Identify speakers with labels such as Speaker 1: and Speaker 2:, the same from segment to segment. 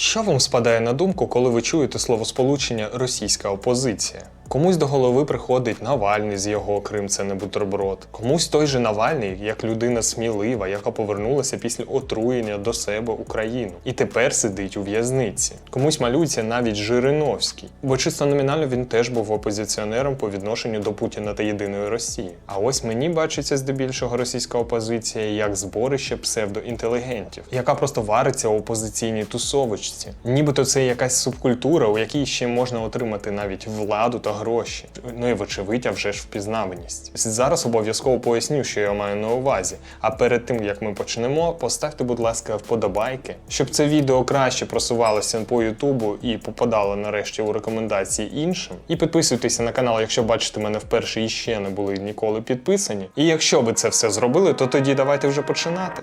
Speaker 1: Що вам спадає на думку, коли ви чуєте словосполучення російська опозиція? Комусь до голови приходить Навальний з його Крим це не бутерброд. Комусь той же Навальний, як людина смілива, яка повернулася після отруєння до себе Україну і тепер сидить у в'язниці. Комусь малюється навіть Жириновський, бо чисто номінально він теж був опозиціонером по відношенню до Путіна та єдиної Росії. А ось мені бачиться здебільшого російська опозиція як зборище псевдоінтелігентів, яка просто вариться у опозиційній тусовочці. Нібито це якась субкультура, у якій ще можна отримати навіть владу та гроші. Ну і вочевидь, а вже ж впізнаваність. Зараз обов'язково поясню, що я маю на увазі. А перед тим як ми почнемо, поставте, будь ласка, вподобайки, щоб це відео краще просувалося по Ютубу і попадало нарешті у рекомендації іншим. І підписуйтеся на канал, якщо бачите мене вперше і ще не були ніколи підписані. І якщо ви це все зробили, то тоді давайте вже починати.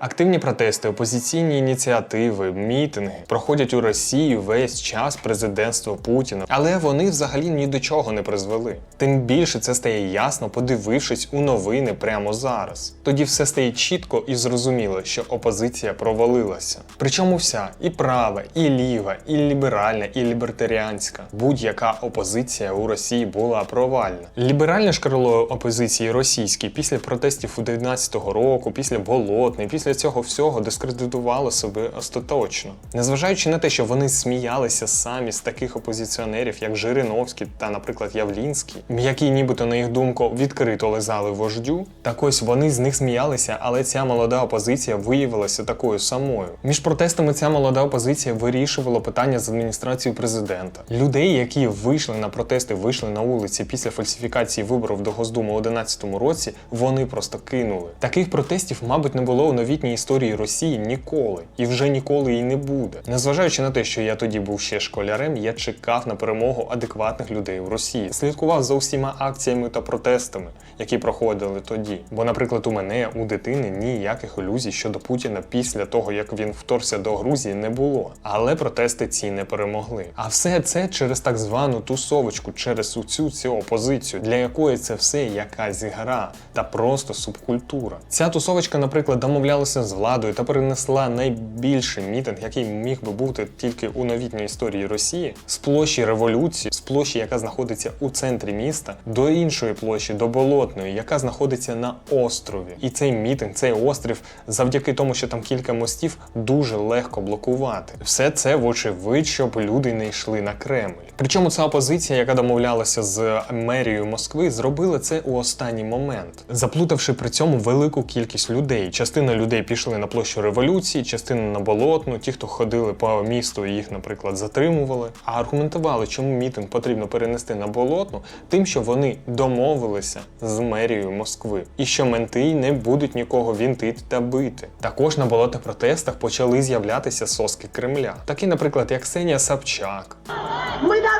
Speaker 1: Активні протести, опозиційні ініціативи, мітинги проходять у Росії весь час президентства Путіна, але вони взагалі ні до чого не призвели. Тим більше це стає ясно, подивившись у новини прямо зараз. Тоді все стає чітко і зрозуміло, що опозиція провалилася. Причому вся і права, і ліва, і ліберальна, і лібертаріанська. Будь-яка опозиція у Росії була провальна. Ліберальне ж крило опозиції російській після протестів у 19-го року, після болотної, після цього всього дискредитувало себе остаточно. Незважаючи на те, що вони сміялися самі з таких опозиціонерів, як Жириновський та, наприклад, Явлінський, які нібито на їх думку відкрито лизали вождю. Так ось вони з них сміялися, але ця молода опозиція виявилася такою самою. Між протестами ця молода опозиція вирішувала питання з адміністрацією президента. Людей, які вийшли на протести, вийшли на вулиці після фальсифікації виборів до Госдуму у 2011 році, вони просто кинули. Таких протестів, мабуть, не було у новітній історії Росії ніколи, і вже ніколи і не буде. Незважаючи на те, що я тоді був ще школярем, я чекав на перемогу адекватних людей в Росії, слідкував за усіма акціями та протестами, які проходили тоді. Бо, наприклад, у мене у дитини ніяких ілюзій щодо Путіна після того, як він вторгся до Грузії, не було. Але протести ці не перемогли. А все це через так звану тусовочку, через цю цю опозицію, для якої це все якась гра та просто субкультура. Ця тусовочка, наприклад, домовлялася з владою та перенесла найбільший мітинг, який міг би бути тільки у новітній історії Росії, з площі революції, з площі, яка знаходиться у центрі міста, до іншої площі, до болотної, яка знаходиться на острові. І цей мітинг, цей острів, завдяки тому, що там кілька мостів, дуже легко блокувати. Все це вочевидь, щоб люди не йшли на Кремль. Причому ця опозиція, яка домовлялася з мерією Москви, зробила це у останній момент, заплутавши при цьому велику кількість людей. Частина людей пішли на площу революції, частина на болотну. Ті, хто ходили по місту, їх, наприклад, затримували. А аргументували, чому мітинг потрібно перенести на болотну, тим, що вони домовилися з мерією Москви, і що менти не будуть нікого вінтити та бити. Також на болотних протестах почали з'являтися соски Кремля, такі, наприклад, як Ксенія Собчак,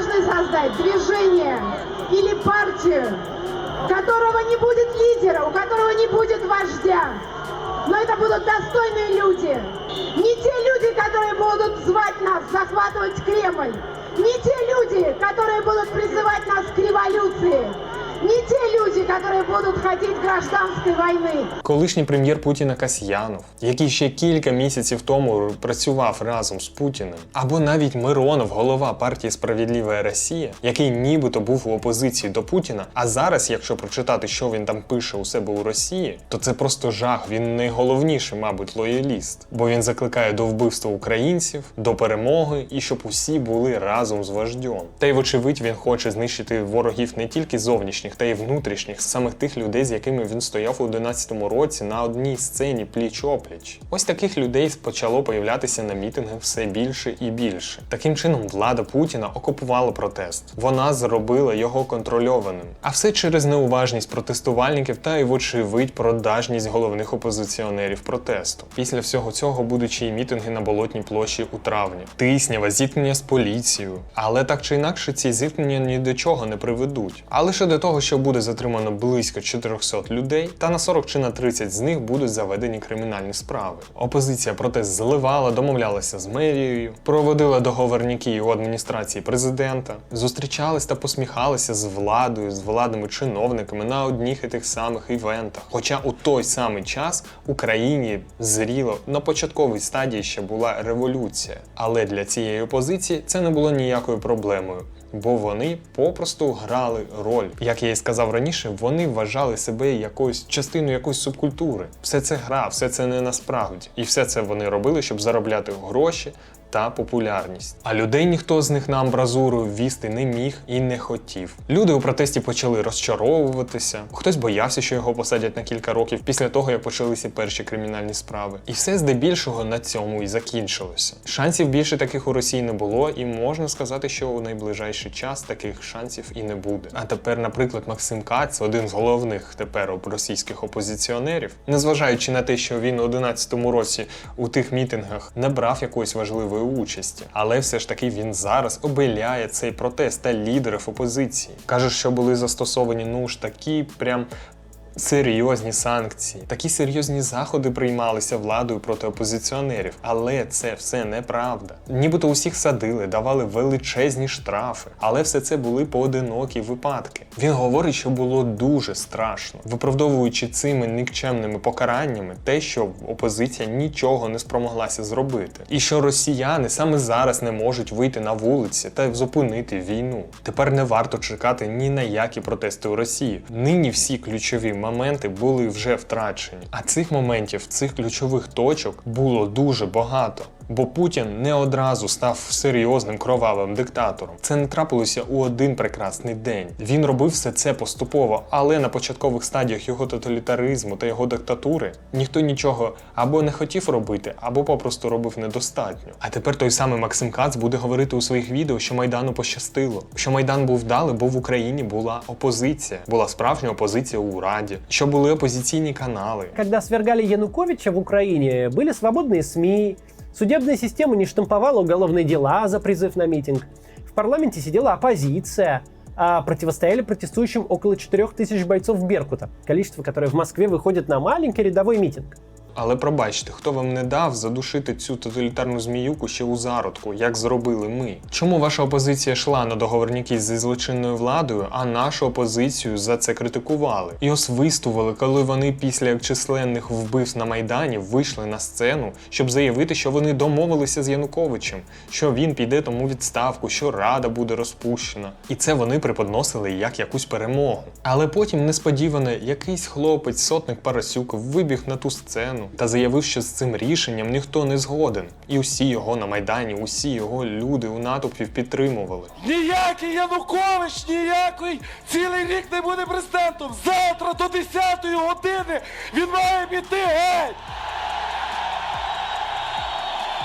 Speaker 2: должны создать движение или партию, у которого не будет лидера, у которого не будет вождя. Но это будут достойные люди. Не те люди, которые будут звать нас захватывать Кремль. Не те люди, которые будут призывать нас к революции. Не те люди, которые будут хотеть гражданской войны.
Speaker 1: колишній прем'єр Путіна Касьянов, який ще кілька місяців тому працював разом з Путіним, або навіть Миронов, голова партії Справедлива Росія, який нібито був у опозиції до Путіна. А зараз, якщо прочитати, що він там пише у себе у Росії, то це просто жах. Він найголовніший, мабуть, лояліст, бо він закликає до вбивства українців, до перемоги і щоб усі були разом з вождем. Та й вочевидь він хоче знищити ворогів не тільки зовнішніх, та й внутрішніх, самих тих людей, з якими він стояв у 11-му році на одній сцені пліч-опліч. Ось таких людей почало появлятися на мітинги все більше і більше. Таким чином, влада Путіна окупувала протест. Вона зробила його контрольованим. А все через неуважність протестувальників та й, вочевидь, продажність головних опозиціонерів протесту. Після всього цього ще й мітинги на болотній площі у травні, тиснява, зіткнення з поліцією. Але так чи інакше, ці зіткнення ні до чого не приведуть, а лише до того, що буде затримано близько 400 людей, та на 40 чи на 30 з них будуть заведені кримінальні справи. Опозиція протест зливала, домовлялася з мерією, проводила договорняки у адміністрації президента, зустрічались та посміхалися з владою, з владними чиновниками на одних і тих самих івентах. Хоча у той самий час Україні зріло на початковій стадії ще була революція. Але для цієї опозиції це не було ніякою проблемою. Бо вони попросту грали роль. Як я і сказав раніше, вони вважали себе якоюсь частиною якоїсь субкультури. Все це гра, все це не насправді. І все це вони робили, щоб заробляти гроші та популярність. А людей ніхто з них на амбразуру ввісти не міг і не хотів. Люди у протесті почали розчаровуватися. Хтось боявся, що його посадять на кілька років після того, як почалися перші кримінальні справи. І все здебільшого на цьому і закінчилося. Шансів більше таких у Росії не було, і можна сказати, що у найближайший час таких шансів і не буде. А тепер, наприклад, Максим Кац, один з головних тепер російських опозиціонерів, незважаючи на те, що він у 11-му році у тих мітингах не брав якоїсь важливої участі, але все ж таки він зараз обеляє цей протест та лідерів опозиції. Каже, що були застосовані ну ж такі прям. Серйозні санкції, такі серйозні заходи приймалися владою проти опозиціонерів, але це все неправда. Нібито усіх садили, давали величезні штрафи, але все це були поодинокі випадки. Він говорить, що було дуже страшно, виправдовуючи цими нікчемними покараннями те, що опозиція нічого не спромоглася зробити, і що росіяни саме зараз не можуть вийти на вулиці та зупинити війну. Тепер не варто чекати ні на які протести у Росії. Нині всі ключові моменти були вже втрачені. А цих моментів, цих ключових точок було дуже багато. Бо Путін не одразу став серйозним кровавим диктатором. Це не трапилося у один прекрасний день. Він робив все це поступово, але на початкових стадіях його тоталітаризму та його диктатури ніхто нічого або не хотів робити, або попросту робив недостатньо. А тепер той самий Максим Кац буде говорити у своїх відео, що Майдану пощастило, що Майдан був вдалий, бо в Україні була опозиція, була справжня опозиція у Раді, що були опозиційні канали.
Speaker 3: Когда свергали Януковича в Украине, были свободные СМИ, судебная система не штамповала уголовные дела за призыв на митинг, в парламенте сидела оппозиция, а противостояли протестующим около 4000 бойцов Беркута, количество, которое в Москве выходит на маленький рядовой митинг.
Speaker 1: Але пробачте, хто вам не дав задушити цю тоталітарну зміюку ще у зародку, як зробили ми? Чому ваша опозиція йшла на договорняки зі злочинною владою, а нашу опозицію за це критикували? І освистували, коли вони після численних вбивств на Майдані вийшли на сцену, щоб заявити, що вони домовилися з Януковичем, що він піде тому відставку, що рада буде розпущена. І це вони преподносили як якусь перемогу. Але потім несподівано якийсь хлопець, сотник Парасюк, вибіг на ту сцену та заявив, що з цим рішенням ніхто не згоден. І усі його на майдані, усі його люди у натовпі підтримували.
Speaker 4: Ніякий Янукович, ніякий цілий рік не буде президентом. Завтра до 10-ї години він має піти геть.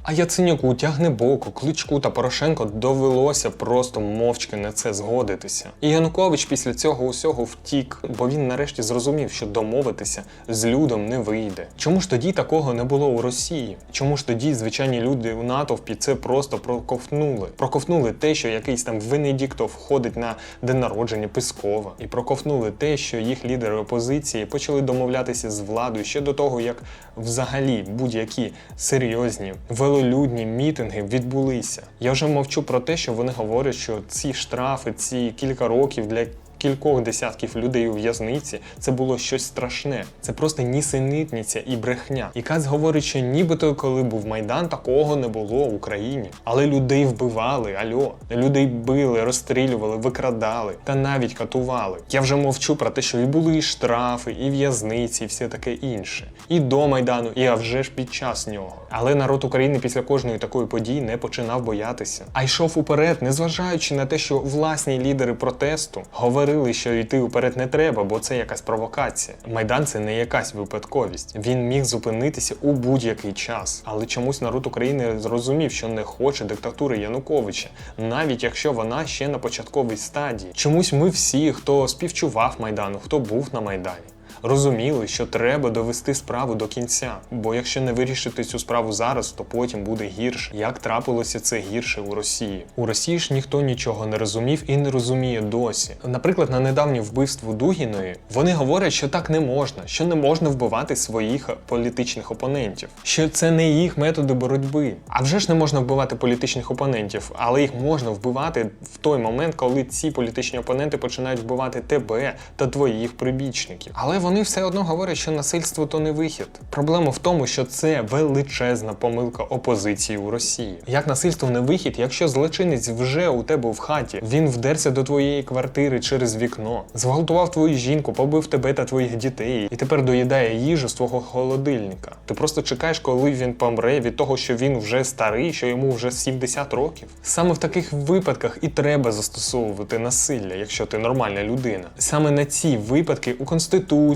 Speaker 1: А Яценюку, Тягнебоку, Кличку та Порошенко довелося просто мовчки на це згодитися. І Янукович після цього усього втік, бо він нарешті зрозумів, що домовитися з людом не вийде. Чому ж тоді такого не було у Росії? Чому ж тоді звичайні люди у натовпі це просто проковтнули? Проковтнули те, що якийсь там Венедіктов ходить на день народження Пескова, і проковтнули те, що їх лідери опозиції почали домовлятися з владою ще до того, як взагалі будь-які серйозні велолюдні мітинги відбулися. Я вже мовчу про те, що вони говорять, що ці штрафи, ці кілька років для кількох десятків людей у в'язниці це було щось страшне. Це просто нісенітниця і брехня. І Кац говорить, що нібито коли був майдан, такого не було в Україні. Але людей вбивали, альо, людей били, розстрілювали, викрадали та навіть катували. Я вже мовчу про те, що і були і штрафи, і в'язниці, і все таке інше. І до майдану, і а вже ж під час нього. Але народ України після кожної такої події не починав боятися, а йшов уперед, незважаючи на те, що власні лідери протесту говорили, що йти уперед не треба, бо це якась провокація. Майдан це не якась випадковість. Він міг зупинитися у будь-який час. Але чомусь народ України зрозумів, що не хоче диктатури Януковича, навіть якщо вона ще на початковій стадії. Чомусь ми всі, хто співчував майдану, хто був на майдані. Розуміли, що треба довести справу до кінця. Бо якщо не вирішити цю справу зараз, то потім буде гірше. Як трапилося це гірше у Росії? У Росії ж ніхто нічого не розумів і не розуміє досі. Наприклад, на недавнє вбивство Дугіної вони говорять, що так не можна, що не можна вбивати своїх політичних опонентів, що це не їх методи боротьби. А вже ж не можна вбивати політичних опонентів, але їх можна вбивати в той момент, коли ці політичні опоненти починають вбивати тебе та твоїх прибічників. Але вони все одно говорять, що насильство то не вихід. Проблема в тому, що це величезна помилка опозиції у Росії. Як насильство не вихід, якщо злочинець вже у тебе в хаті, він вдерся до твоєї квартири через вікно, зґвалтував твою жінку, побив тебе та твоїх дітей, і тепер доїдає їжу з твого холодильника. Ти просто чекаєш, коли він помре від того, що він вже старий, що йому вже 70 років. Саме в таких випадках і треба застосовувати насилля, якщо ти нормальна людина. Саме на ці випадки у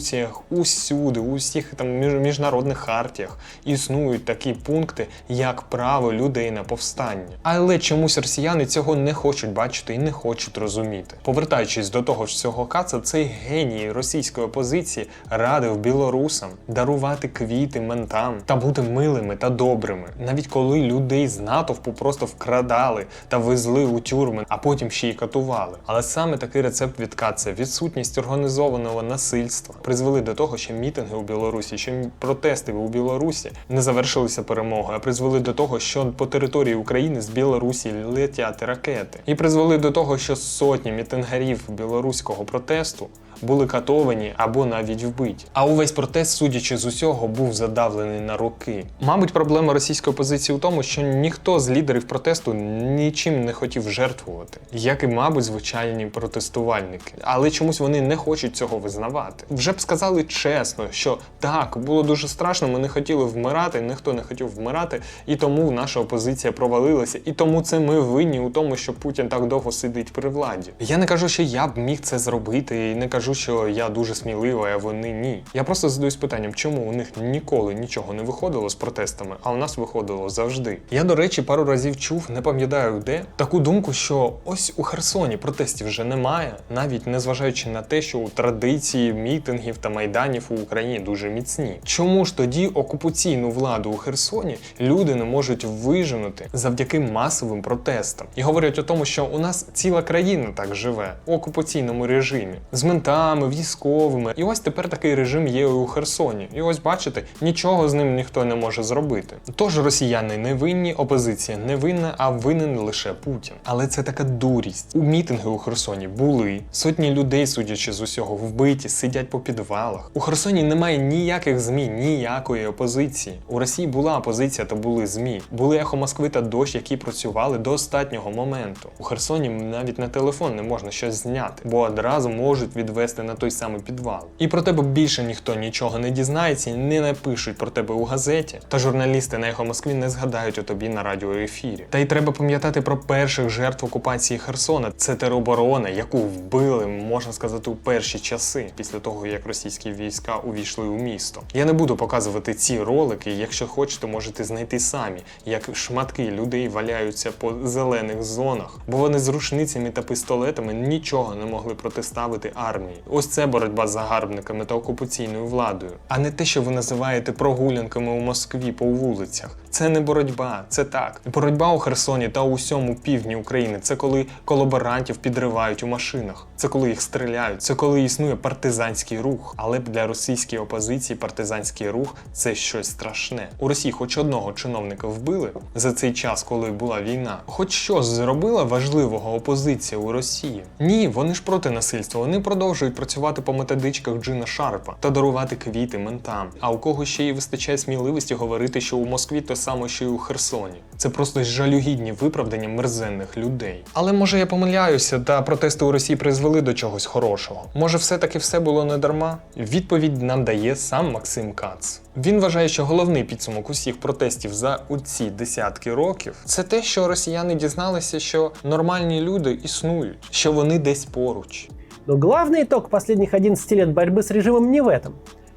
Speaker 1: конституціях, усюди, у всіх там між- міжнародних хартіях існують такі пункти, як право людей на повстання. Але чомусь росіяни цього не хочуть бачити і не хочуть розуміти. Повертаючись до того ж цього каца, цей геній російської опозиції радив білорусам дарувати квіти ментам та бути милими та добрими, навіть коли людей з натовпу просто вкрадали та везли у тюрми, а потім ще й катували. Але саме такий рецепт від каца, відсутність організованого насильства, призвели до того, що мітинги у Білорусі, що протести у Білорусі не завершилися перемогою, а призвели до того, що по території України з Білорусі летять ракети, і призвели до того, що сотні мітингарів білоруського протесту були катовані або навіть вбиті. А увесь протест, судячи з усього, був задавлений на роки. Мабуть, проблема російської опозиції у тому, що ніхто з лідерів протесту нічим не хотів жертвувати, як і, мабуть, звичайні протестувальники. Але чомусь вони не хочуть цього визнавати. Вже б сказали чесно, що так, було дуже страшно, ми не хотіли вмирати, ніхто не хотів вмирати, і тому наша опозиція провалилася, і тому це ми винні у тому, що Путін так довго сидить при владі. Я не кажу, що я б міг це зробити, і не кажу, що я дуже сміливий, а вони ні. Я просто задаюсь питанням, чому у них ніколи нічого не виходило з протестами, а у нас виходило завжди. Я, до речі, пару разів чув, не пам'ятаю де, таку думку, що ось у Херсоні протестів вже немає, навіть незважаючи на те, що у традиції мітингів та майданів у Україні дуже міцні. Чому ж тоді окупаційну владу у Херсоні люди не можуть виженути завдяки масовим протестам? І говорять о тому, що у нас ціла країна так живе у окупаційному режимі з ментами, військовими. І ось тепер такий режим є у Херсоні. І ось бачите, нічого з ним ніхто не може зробити. Тож росіяни не винні, опозиція не винна, а винен лише Путін. Але це така дурість. У мітинги у Херсоні були сотні людей, судячи з усього, вбиті, сидять по підвалах. У Херсоні немає ніяких змі, ніякої опозиції. У Росії була опозиція та були змі. Були ехо Москви та дощ, які працювали до останнього моменту. У Херсоні навіть на телефон не можна щось зняти, бо одразу можуть відвести на той самий підвал. І про тебе більше ніхто нічого не дізнається, не напишуть про тебе у газеті. Та журналісти на ехо Москві не згадають у тобі на радіоефірі. Та й треба пам'ятати про перших жертв окупації Херсона. Це тероборона, яку вбили, можна сказати, у перші часи, після того як російські війська увійшли у місто. Я не буду показувати ці ролики. Якщо хочете, можете знайти самі, як шматки людей валяються по зелених зонах, бо вони з рушницями та пістолетами нічого не могли протиставити армії. Ось це боротьба з загарбниками та окупаційною владою, а не те, що ви називаєте прогулянками у Москві по вулицях. Це не боротьба, це так. Боротьба у Херсоні та у всьому півдні України це коли колаборантів підривають у машинах, це коли їх стріляють, це коли існує партизанський рух. Але для російської опозиції партизанський рух це щось страшне. У Росії хоч одного чиновника вбили за цей час, коли була війна. Хоч щось зробила важливого опозиція у Росії? Ні, вони ж проти насильства. Вони продовжують працювати по методичках Джина Шарпа та дарувати квіти ментам. А у кого ще й вистачає сміливості говорити, що у Москві те саме, що й у Херсоні. Це просто жалюгідні виправдання мерзенних людей. Але може я помиляюся, та протести у Росії призвели до чогось хорошого. Може, все-таки все було не дарма? Відповідь нам дає сам Максим Кац. Він вважає, що головний підсумок усіх протестів за ці десятки років це те, що росіяни дізналися, що нормальні люди існують, що вони десь поруч.
Speaker 3: Но главный итог последних 11 лет борьбы с режимом не в этом,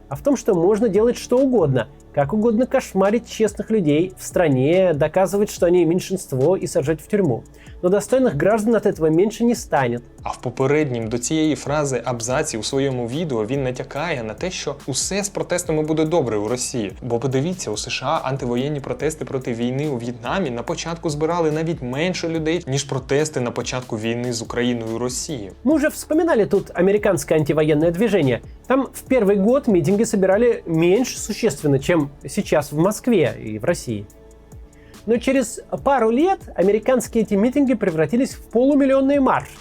Speaker 3: а в том, что можно делать что угодно, как угодно кошмарить честных людей в стране, доказывать, что они меньшинство и сажать в тюрьму но достойных граждан от этого меньше не станет.
Speaker 1: А в попереднім до цієї фрази абзаці у своєму відео він натякає на те, що усе з протестами буде добре у Росії. Бо подивіться, у США антивоєнні протести проти війни у В'єтнамі на початку збирали навіть менше людей, ніж протести на початку війни з Україною і Росією.
Speaker 3: Мы уже вспоминали тут американское антивоенное движение. Там в первый год митинги собирали меньше существенно, чем сейчас в Москве и в России. Но через пару лет американские эти митинги превратились в полумиллионные марши.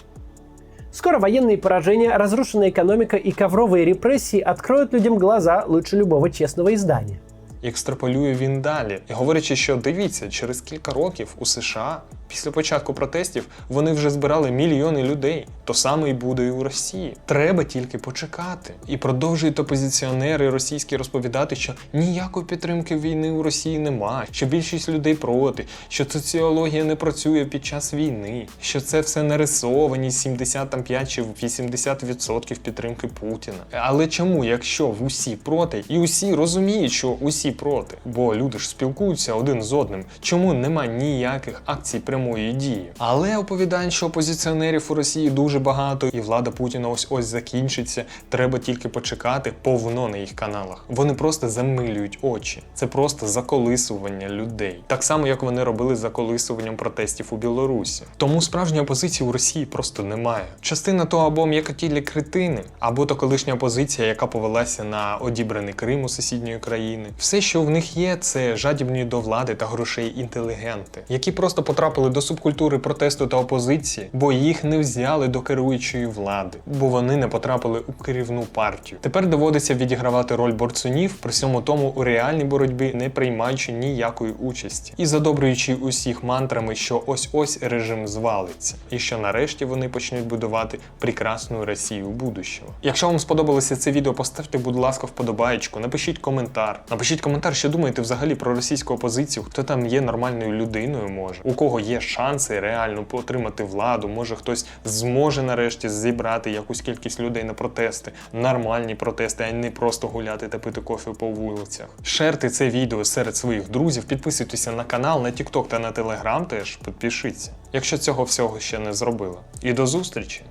Speaker 3: Скоро военные поражения, разрушенная экономика и ковровые репрессии откроют людям глаза лучше любого честного издания.
Speaker 1: І екстраполює він далі, і говорячи, що дивіться, через кілька років у США після початку протестів вони вже збирали мільйони людей. То саме і буде і у Росії. Треба тільки почекати. І продовжують опозиціонери російські розповідати, що ніякої підтримки війни у Росії нема, що більшість людей проти, що соціологія не працює під час війни, що це все нарисовані 75 чи 80% підтримки Путіна. Але чому, якщо в усі проти, і усі розуміють, що усі проти, бо люди ж спілкуються один з одним, чому нема ніяких акцій прямої дії? Але оповідань, що опозиціонерів у Росії дуже багато, і влада Путіна ось ось закінчиться. Треба тільки почекати повно на їх каналах. Вони просто замилюють очі. Це просто заколисування людей, так само як вони робили заколисуванням протестів у Білорусі. Тому справжньої опозиції у Росії просто немає. Частина то або м'якотілі критини, або то колишня опозиція, яка повелася на одібраний Крим у сусідньої країни. Все, що в них є, це жадібні до влади та грошей інтелігенти, які просто потрапили до субкультури протесту та опозиції, бо їх не взяли до керуючої влади, бо вони не потрапили у керівну партію. Тепер доводиться відігравати роль борцунів, при всьому тому у реальній боротьбі не приймаючи ніякої участі і задобрюючи усіх мантрами, що ось ось режим звалиться, і що нарешті вони почнуть будувати прекрасну Росію будущого. Якщо вам сподобалося це відео, поставте, будь ласка, вподобаєчку, напишіть коментар. Напишіть коментар, що думаєте взагалі про російську опозицію, хто там є нормальною людиною, може, у кого є шанси реально отримати владу, може хтось зможе нарешті зібрати якусь кількість людей на протести, нормальні протести, а не просто гуляти та пити кофе по вулицях. Шерте це відео серед своїх друзів, підписуйтеся на канал, на TikTok та на Telegram теж підпишіться, якщо цього всього ще не зробили. І до зустрічі!